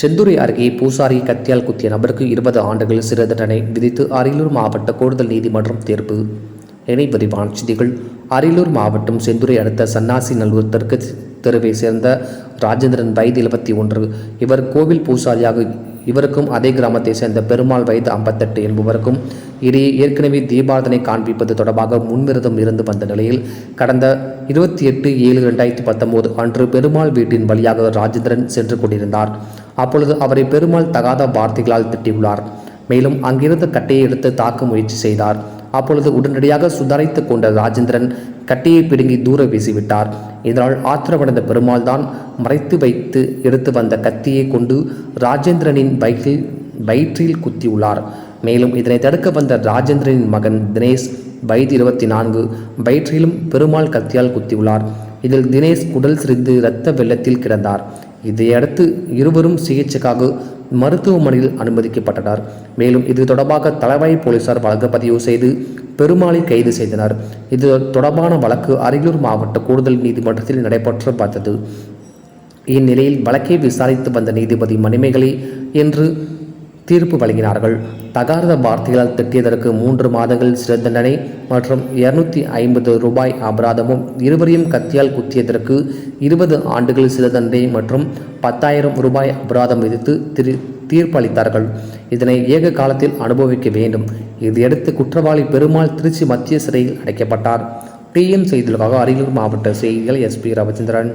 செந்துறை அருகே பூசாரி கத்தியால் குத்திய நபருக்கு இருபது ஆண்டுகள் சிறை தண்டனை விதித்து அரியலூர் மாவட்ட கூடுதல் நீதிமன்றம் தீர்ப்பு. இணை விரிவான செய்திகள். அரியலூர் மாவட்டம் செந்துறை அடுத்த சன்னாசி நல்லூர் தெற்கு தெருவை சேர்ந்த ராஜேந்திரன் வயது எழுபத்தி ஒன்று. இவர் கோவில் பூசாரியாக இவருக்கும் அதே கிராமத்தை சேர்ந்த பெருமாள் வயது ஐம்பத்தெட்டு என்பவருக்கும் இடையே ஏற்கனவே தீபாரதனை காண்பிப்பது தொடர்பாக முன்விரதம் இருந்து வந்த நிலையில் கடந்த இருபத்தி எட்டு ஏழு ரெண்டாயிரத்தி பத்தொம்போது அன்று பெருமாள் வீட்டின் வழியாக ராஜேந்திரன் சென்று கொண்டிருந்தார். அப்பொழுது அவரை பெருமாள் தகாத வார்த்தைகளால் திட்டியுள்ளார். மேலும் அங்கிருந்த கட்டையை எடுத்து தாக்க முயற்சி செய்தார். அப்பொழுது உடனடியாக சுதாரித்து கொண்ட ராஜேந்திரன் கட்டையை பிடுங்கி தூர வீசிவிட்டார். இதனால் ஆத்திரமடைந்த பெருமாள் தான் மறைத்து வைத்து எடுத்து வந்த கத்தியை கொண்டு ராஜேந்திரனின் பைக்கில் வயிற்றில் குத்தியுள்ளார். மேலும் இதனை தடுக்க வந்த ராஜேந்திரனின் மகன் தினேஷ் வயது இருபத்தி நான்கு வயிற்றிலும் பெருமாள் கத்தியால் குத்தியுள்ளார். இதில் தினேஷ் உடல் சிரிந்து இரத்த வெள்ளத்தில் கிடந்தார். இதையடுத்து இருவரும் சிகிச்சைக்காக மருத்துவமனையில் அனுமதிக்கப்பட்டனர். மேலும் இது தொடர்பாக தலைவாய் போலீசார் வழக்கு பதிவு செய்து பெருமாளை கைது செய்தனர். இது தொடர்பான வழக்கு அரியலூர் மாவட்ட கூடுதல் நீதிமன்றத்தில் நடைபெற்று வந்தது. இந்நிலையில் வழக்கை விசாரித்து வந்த நீதிபதி மணிமேகலை என்று தீர்ப்பு வழங்கினார்கள். தகாத வார்த்தைகளால் திட்டியதற்கு மூன்று மாதங்கள் சிறை தண்டனை மற்றும் இருநூத்தி ஐம்பது ரூபாய் அபராதமும் இருவரையும் கத்தியால் குத்தியதற்கு இருபது ஆண்டுகள் சிறை தண்டனை மற்றும் பத்தாயிரம் ரூபாய் அபராதம் விதித்து திரு தீர்ப்பளித்தார்கள். இதனை ஏக காலத்தில் அனுபவிக்க வேண்டும். இதையடுத்து குற்றவாளி பெருமாள் திருச்சி மத்திய சிறையில் அடைக்கப்பட்டார். டிஎம் செய்திகளுக்காக அரியலூர் மாவட்ட செய்திகள் எஸ்பி ரவிச்சந்திரன்.